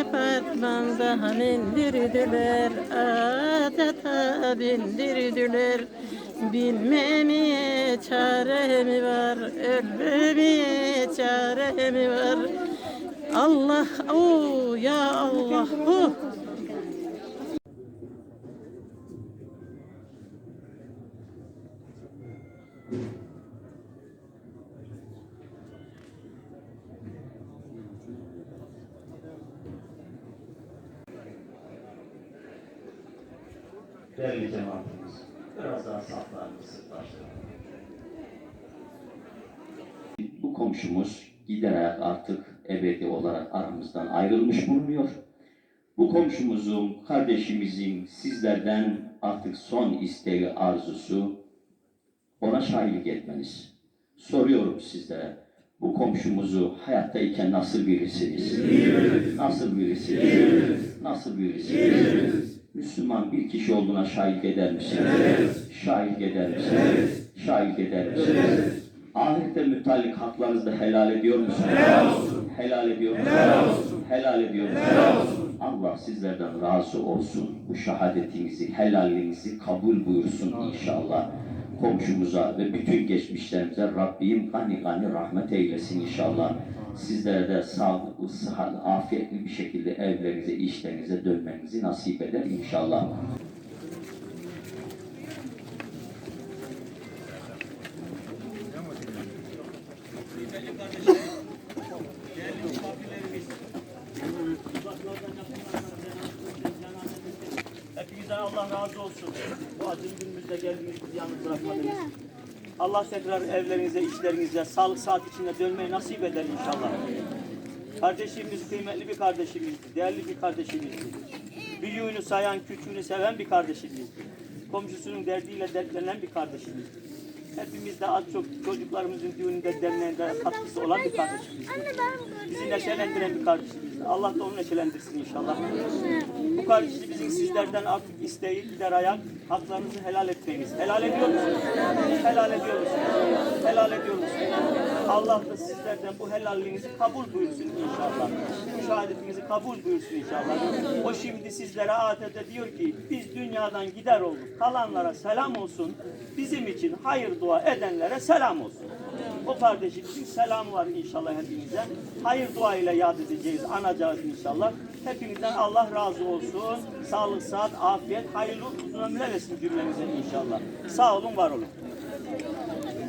apartmanda bindirdiler adeta bindirdiler Bilmemeye çare mi var ölmemeye çare mi var Allah o ya Allah oh. Değerli cemaatimiz, biraz daha saflarımızı başlayalım. Bu komşumuz giderek artık ebedi olarak aramızdan ayrılmış bulunuyor. Bu komşumuzun, kardeşimizin sizlerden artık son isteği, arzusu ona şahitlik etmeniz. Soruyorum sizlere, bu komşumuzu hayattayken nasıl birisiniz? Nasıl birisiniz? Nasıl birisiniz? Müslüman bir kişi olduğuna şahit eder misiniz? Şahit eder misiniz? Şahit eder misiniz? Ahirette mütallik haklarınızı da helal ediyor musunuz? Helal ediyor musunuz? Helal ediyor musunuz? Allah sizlerden razı olsun. Bu şehadetinizi, helalliğinizi kabul buyursun inşallah. Komşumuza ve bütün geçmişlerimize Rabbim gani gani rahmet eylesin inşallah. Sizlere de sağlıklı, sıhhatli, afiyetli bir şekilde evlerinize, işlerinize dönmenizi nasip eder inşallah. Hepinizden Allah razı olsun. Bu acil geldiniz, bizi yalnız bırakmadınız. Allah tekrar evlerinize, işlerinize, sağlık saat içinde dönmeyi nasip eder inşallah. Kardeşimiz kıymetli bir kardeşimizdi, değerli bir kardeşimizdi. Büyüğünü sayan, küçüğünü seven bir kardeşimizdi. Komşusunun derdiyle dertlenen bir kardeşimizdi. Hepimiz de az çok çocuklarımızın düğününde, derneğinde katkısı olan bir kardeşimizdi. Bizi neşelendiren bir kardeşimizdi. Allah da onu neşelendirsin inşallah. Bu kardeşimizin sizlerden artık isteği gider ayak, haklarınızı helal etmeniz. Helal ediyor musunuz? Helal ediyor musunuz? Helal ediyor musunuz? Allah da sizlerden bu helalliğinizi kabul buyursun inşallah. Bu şehadetinizi kabul buyursun inşallah. O şimdi sizlere adeta diyor ki biz dünyadan gider olduk. Kalanlara selam olsun. Bizim için hayır dua edenlere selam olsun. O kardeşimizin selamı var inşallah hepinize. Hayır dua ile yad edeceğiz, anacağız inşallah. Hepinizden Allah razı olsun. Sağlık, sıhhat, afiyet, hayırlı uzun ömürler versin cümlemize inşallah. Sağ olun, var olun. Öpüyor alalım.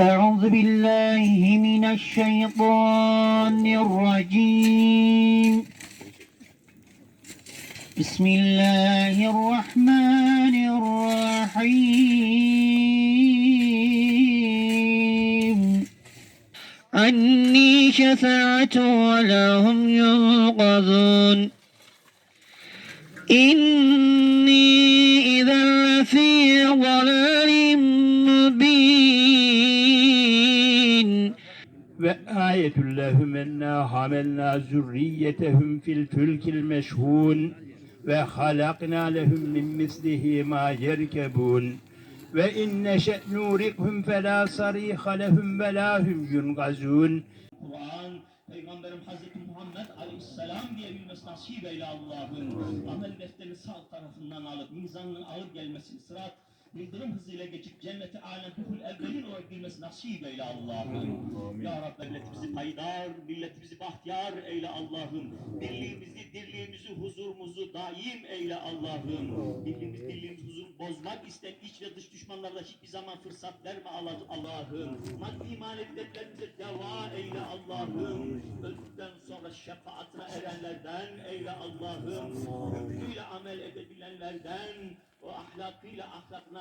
أعوذ بالله من الشيطان الرجيم. بسم الله الرحمن الرحيم. أني شفعت ولا هم ينقذون إني إذا لفي ضلال وآية لهم أنا حملنا ذريتهم في الفلك المشحون وخلقنا لهم من مثله ما يركبون وإن نشأ نورقهم فلا صريخ لهم ولا هم ينقذون Kur'an, Peygamberim Hazreti Muhammed Aleyhisselam diyebilmesi nasip eyle Allah'ın. Amel defterini sağ tarafından alıp, mizanının ağır gelmesini, sırat yıldırım hızıyla geçip cennete alemul evvelin olarak girmesi nasip eyle Allah'ım. Ya Rabbi milletimizi payidar, milletimizi bahtiyar eyle Allah'ım. Dirliğimizi, huzurumuzu daim eyle Allah'ım. Birliğimiz, dirliğimiz, huzurumuzu bozmak isteyen iç ve dış düşmanlarla hiçbir zaman fırsat verme Allah- Allah'ım. Maddi manevi dertlerimize deva eyle Allah'ım. Öldükten sonra şefaatine erenlerden eyle Allah'ım. Hükmüyle amel edebilenlerden, o ahlakıyla ahlakına